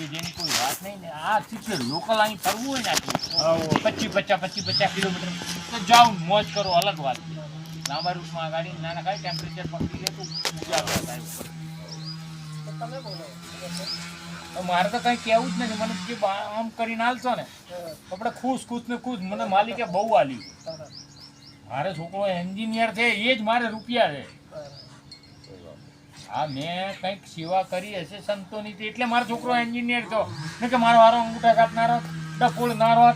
કે જેની કોઈ વાત નહીં ને આ ઠીક છે લોકલ અહીં ફરવું હોય ને આટલું પચીસ પચાસ પચીસ પચાસ કિલોમીટર. તો જાઓ મોજ કરો અલગ વાત લાંબા રૂટમાં ગાડી નાના ગાડી ટેમ્પરેચર પકડી લે તો મજા આવે સાહેબ ઉપર. તમે બોલો. મારે તો કંઈ કહેવું જ નથી. મને જે આમ કરીને હાલશો ને. આપણે ખુશ ખુશ ને ખુશ. મને માલિકે બહુ આલ્યું મારે છોકરો એન્જિનિયર છે એ જ મારે રૂપિયા છે. હા, મેં કંઈક સેવા કરી હશે સંતોની એટલે મારો છોકરો એન્જિનિયર થયો ને કે મારો વારો અંગૂઠા કાપનારો ડફોડનારો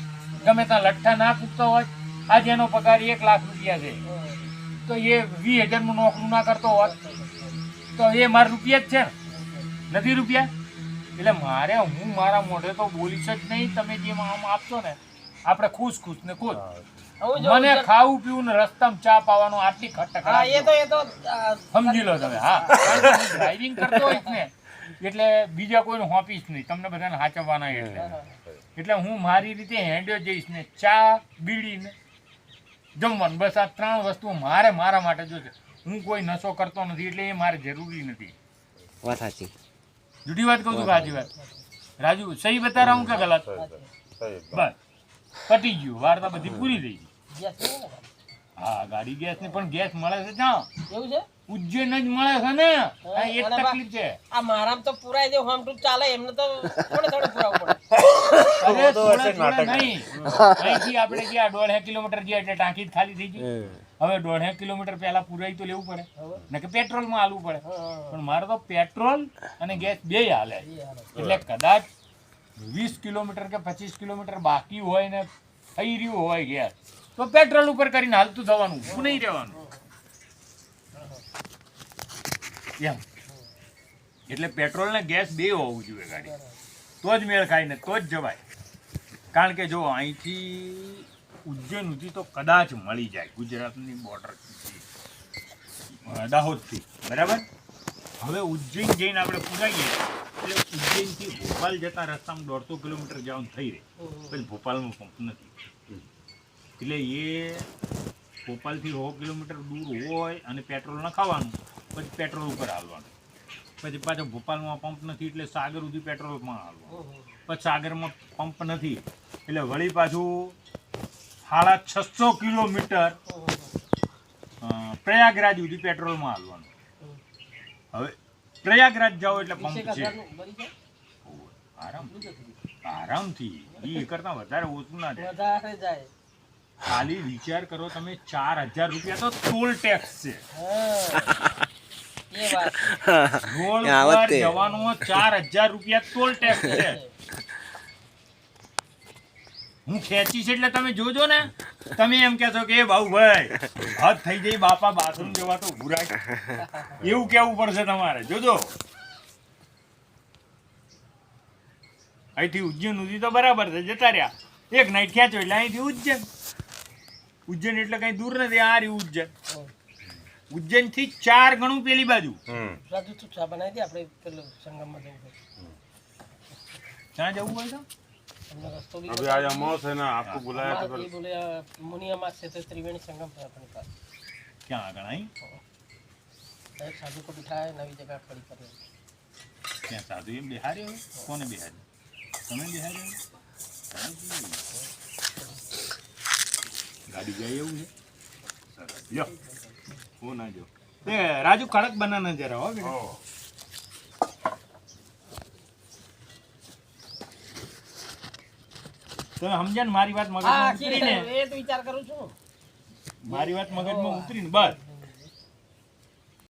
ગમે ત્યાં લઠ્ઠા ના કૂદતો હોય. આજે એનો પગાર એક લાખ રૂપિયા છે. તો એ વીસ હજારનું નોકરું ના કરતો હોત, તો એ મારા રૂપિયા જ છે ને? નથી રૂપિયા? એટલે મારે, હું મારા મોઢે તો બોલીશ જ નહીં, તમે જે આમ આપશો ને, આપણે ખુશ ખુશ ને ખુશ. મને ખાવું પીવું ને રસ્તામાં ચા પાવાનો આટલી ખટક હા એ તો એ તો સમજી લો તમે હા. ડ્રાઇવિંગ કરતો હોય ને એટલે બીજા કોઈને હોપીશ નહીં. તમને બધાને હાચવવાના એટલે. એટલે હું મારી રીતે હેન્ડ્યો જઈશ ને ચા બીડી ને જમવાનું. બસ આ ત્રણ વસ્તુ મારે મારા માટે જોશે હું કોઈ નશો કરતો નથી એટલે એ મારે જરૂરી નથી. વાત સાચી. જુઠી વાત કહું છું સાચી વાત? રાજુ સહી બતા રહા હું કે ગલત? બસ. પતી ગયું. વાર્તા બધી પૂરી થઈ ગઈ. ગેસ હા ગાડી ગેસની પણ ગેસ મળે છે ક્યાં એવું છે? ઉજ્જૈન જ મળે છે ને. આ એક તકલીફ છે. આ મારામ તો પુરાય દે હોમ ટૂંક ચાલે એમને તો થોડે થોડે પુરાવું પડે. અરે થોડે થોડે નહીં. અહીંથી આપણે ગયા દોઢ કિલોમીટર ગયા એટલે ટાંકી ખાલી થઈ ગઈ. હવે દોઢ કિલોમીટર પહેલા પુરાઈ તો લેવું પડે. ને કે પેટ્રોલમાં હાલવું પડે. પણ મારે તો પેટ્રોલ અને ગેસ બે હાલે. હાલે. એટલે કદાચ વીસ કિલોમીટર કે પચીસ કિલોમીટર બાકી હોય ને થઈ રહ્યું હોય ગેસ. તો પેટ્રોલ ઉપર કરીને હાલતું થવાનું શું નહીં રહેવાનું. એમ. એટલે પેટ્રોલ ને ગેસ બે હોવું જોઈએ ગાડી. તો જ મેળ ખાય ને તો જ જવાય. કારણ કે જો અહીંથી ઉજ્જૈન સુધી તો કદાચ મળી જાય. ગુજરાતની બોર્ડર દાહોદથી. બરાબર? હવે ઉજ્જૈન જઈને આપણે પુરાઈએ. એટલે ઉજ્જૈનથી ભોપાલ જતા રસ્તામાં દોઢસો કિલોમીટર જવાનું થઈ રહે. પછી ભોપાલમાં પંપ નથી. એટલે એ ભોપાલથી સો કિલોમીટર દૂર હોય અને પેટ્રોલ નખાવાનું પછી પેટ્રોલ ઉપર હાલવાનું. પછી પાછો ભોપાલમાં પંપ નથી એટલે સાગર સુધી પેટ્રોલમાં હાલવાનું. પછી સાગરમાં પંપ નથી એટલે વળી પાછું સાડા છસો કિલોમીટર પ્રયાગરાજ સુધી પેટ્રોલમાં હાલવાનું. હવે પ્રયાગરાજ જાઓ એટલે પંપ છે? આરામ આરામથી. એ કરતાં વધારે ઓછું ના જાય. ખાલી વિચાર કરો તમે ચાર હજાર રૂપિયા તો ટોલ ટેક્સ છે. હા. એ વાત. રોડ આ પર જવાનો ચાર હજાર રૂપિયા ટોલ ટેક્સ છે. હું ખેંચીશ એટલે તમે જોજો ને. તમે એમ કહેશો કે એ ભાઈ હદ થઈ જઈ બાપા બાથરૂમ જવા તો ભૂરાય. એવું કેવું પડશે તમારે. જોજો. અહીંથી ઉજ્જૈન સુધી તો બરાબર છે. જતા રહ્યા. એક નાઈટ ખેંચો એટલે અહીંથી ઉજ્જૈન. ઉજ્જૈન એટલે કઈ દૂર નથી આ રહ્યું ઉજ્જૈન ઉજ્જૈન થી ચાર ગણું પેલી બાજુ રાજુ તું ચા બનાવી દે આપણે પેલું સંગમમાં જવું છે ક્યાં જવું હોય તો તમને રસ્તો બી अभी आज अमावस है ना आपको बुलाया तो અમારા એ બોલે આ મુનિયામાં છે તો ત્રિવેણી સંગમ છે આપણી પાસે ક્યાં આગળ અહીં एक साधु को बिठाया नवी जगह खड़ी कर ત્યાં સાધુ એમ બિહાર્યો હોય? કોને બિહાર્યો તમે બિહાર્યો હોય? ગાડી જાય એવું છે? હું ના જો તે રાજુ કડક બનાના જરા હો તો ને મારી વાત મગજ મગજમાં ઉતરીને? એ તો વિચાર કરું છું. મારી વાત મગજમાં ઉતરીને? બસ.